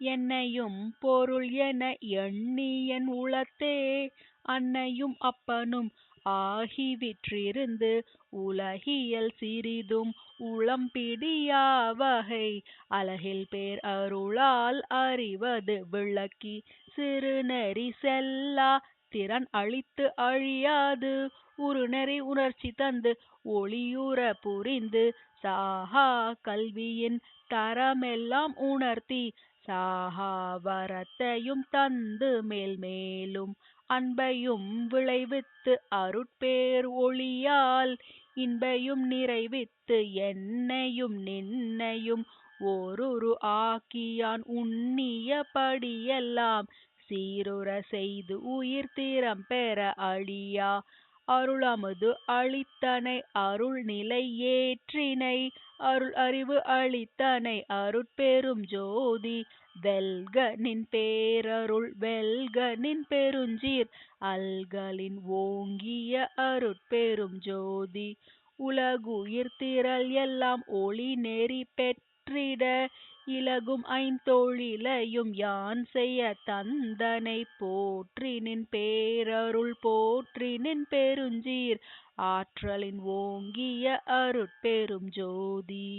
என்னையும் பொருள் என எண்ணி என் உளத்தே அன்னையும் அப்பனும் ஆகிவிற்றிருந்து உலகியல் சிறிதும் உளம்பிடியா வகை. அலகில் பேர் அருளால் அறிவது விளக்கி சிறுநெறி செல்லா. திறன் அழித்து அழியாது. உருநெறி உணர்ச்சி தந்து ஒளியுற புரிந்து சாகா கல்வியின் தரமெல்லாம் உணர்த்தி சாகா வரத்தையும் தந்து மேல் மேலும் அன்பையும் விளைவித்து அருட்பேர் ஒளியால் இன்பையும் நிறைவித்து என்னையும் நின்னையும் ஓருரு ஆக்கியான் உன்னிய படியெல்லாம் சீருற செய்து உயிர் திறம் பெற அழியா. அருளமது அளித்தனை அருள் நிலை ஏற்றினை அருள் அறிவு அளித்தனை அருட்பெரும் ஜோதி. வெல்க நின் பேரருள் வெல்க நின் பெருஞ்சீர். அல்கலின் ஓங்கிய அருட்பெரும் ஜோதி. உலகுயிர் திரள் எல்லாம் ஒளி நெறி பெற்றிட இலகும் ஐந்தொழிலையும் யான் செய்ய தந்தனை போற்றினின் பேரருள் போற்றினின் பெருஞ்சீர். ஆற்றலின் ஓங்கிய அருட்பெரும் ஜோதி.